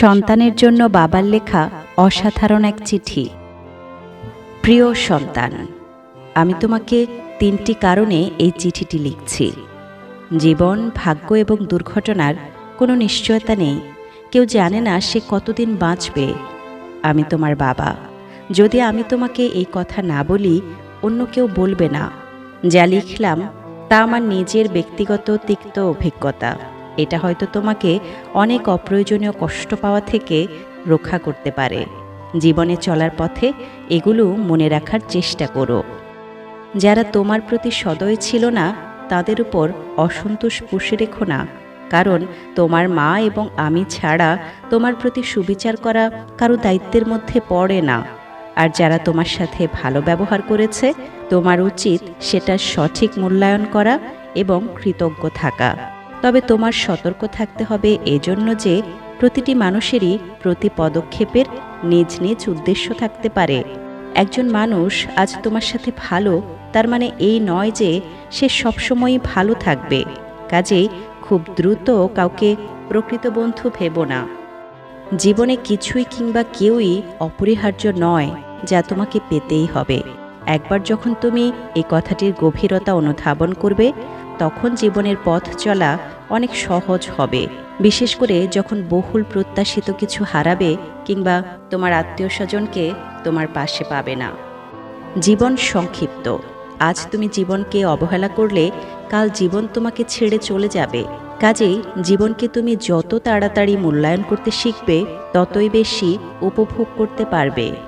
সন্তানের জন্য বাবার লেখা অসাধারণ এক চিঠি। প্রিয় সন্তান, আমি তোমাকে তিনটি কারণে এই চিঠিটি লিখছি। জীবন, ভাগ্য এবং দুর্ঘটনার কোনো নিশ্চয়তা নেই। কেউ জানে না সে কতদিন বাঁচবে। আমি তোমার বাবা। যদি আমি তোমাকে এই কথা না বলি, অন্য কেউ বলবে না। যা লিখলাম তা আমার নিজের ব্যক্তিগত, তিক্ত অভিজ্ঞতা। এটা হয়তো তোমাকে অনেক অপ্রয়োজনীয় কষ্ট পাওয়া থেকে রক্ষা করতে পারে। জীবনে চলার পথে এগুলো মনে রাখার চেষ্টা করো। যারা তোমার প্রতি সদয় ছিল না, তাদের উপর অসন্তোষ পুষে রেখো না। কারণ তোমার মা এবং আমি ছাড়া তোমার প্রতি সুবিচার করা কারও দায়িত্বের মধ্যে পড়ে না। আর যারা তোমার সাথে ভালো ব্যবহার করেছে, তোমার উচিত সেটা সঠিক মূল্যায়ন করা এবং কৃতজ্ঞ থাকা। তবে তোমার সতর্ক থাকতে হবে এজন্য যে প্রতিটি মানুষেরই প্রতি পদক্ষেপের নিজ নিজ উদ্দেশ্য থাকতে পারে। একজন মানুষ আজ তোমার সাথে ভালো, তার মানে এই নয় যে সে সবসময়ই ভালো থাকবে। কাজেই খুব দ্রুত কাউকে প্রকৃত বন্ধু ভেবো না। জীবনে কিছুই কিংবা কেউই অপরিহার্য নয়, যা তোমাকে পেতেই হবে। একবার যখন তুমি এই কথাটির গভীরতা অনুধাবন করবে, তখন জীবনের পথ চলা অনেক সহজ হবে। বিশেষ করে যখন বহুল প্রত্যাশিত কিছু হারাবে কিংবা তোমার আত্মীয় স্বজনকে তোমার পাশে পাবে না। জীবন সংক্ষিপ্ত। আজ তুমি জীবনকে অবহেলা করলে, কাল জীবন তোমাকে ছেড়ে চলে যাবে। কাজেই জীবনকে তুমি যত তাড়াতাড়ি মূল্যায়ন করতে শিখবে, ততই বেশি উপভোগ করতে পারবে।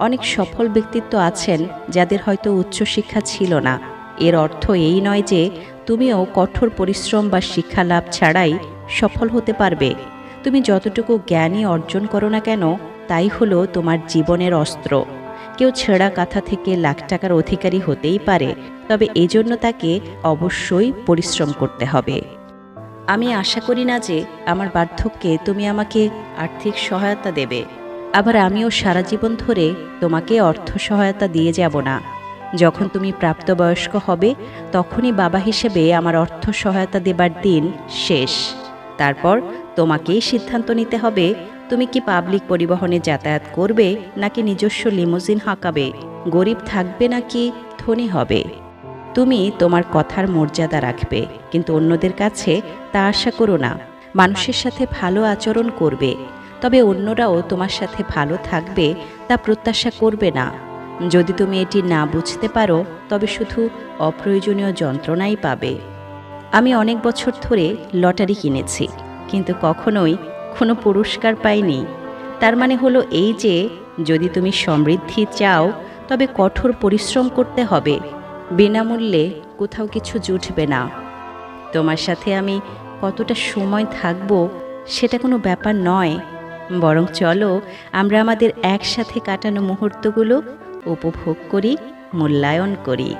অনেক সফল ব্যক্তিত্ব আছেন যাদের হয়তো উচ্চশিক্ষা ছিল না। এর অর্থ এই নয় যে তুমিও কঠোর পরিশ্রম বা শিক্ষা লাভ ছাড়াই সফল হতে পারবে। তুমি যতটুকু জ্ঞানই অর্জন করো না কেন, তাই হলো তোমার জীবনের অস্ত্র। কেউ ছেঁড়া কাঁথা থেকে লাখ টাকার অধিকারী হতেই পারে, তবে এজন্য তাকে অবশ্যই পরিশ্রম করতে হবে। আমি আশা করি না যে আমার বার্ধক্যে তুমি আমাকে আর্থিক সহায়তা দেবে। আবার আমিও সারা জীবন ধরে তোমাকে অর্থ সহায়তা দিয়ে যাব না। যখন তুমি প্রাপ্তবয়স্ক হবে, তখনই বাবা হিসেবে আমার অর্থ সহায়তা দেবার দিন শেষ। তারপর তোমাকেই সিদ্ধান্ত নিতে হবে, তুমি কি পাবলিক পরিবহনে যাতায়াত করবে, নাকি নিজস্ব লিমোজিন হাঁকাবে, গরিব থাকবে নাকি ধনী হবে? তুমি তোমার কথার মর্যাদা রাখবে, কিন্তু অন্যদের কাছে তা আশা করো না। মানুষের সাথে ভালো আচরণ করবে তবে অন্যরাও তোমার সাথে ভালো থাকবে তা প্রত্যাশা করবে না। যদি তুমি এটি না বুঝতে পারো, তবে শুধু অপ্রয়োজনীয় যন্ত্রণাই পাবে। আমি অনেক বছর ধরে লটারি কিনেছি, কিন্তু কখনোই কোনো পুরস্কার পাইনি। তার মানে হলো এই যে, যদি তুমি সমৃদ্ধি চাও, তবে কঠোর পরিশ্রম করতে হবে। বিনামূল্যে কোথাও কিছু জুটবে না। তোমার সাথে আমি কতটা সময় থাকব, সেটা কোনো ব্যাপার নয়। বরং চলো আমরা আমাদের একসাথে কাটানো মুহূর্তগুলো উপভোগ করি মূল্যায়ন করি।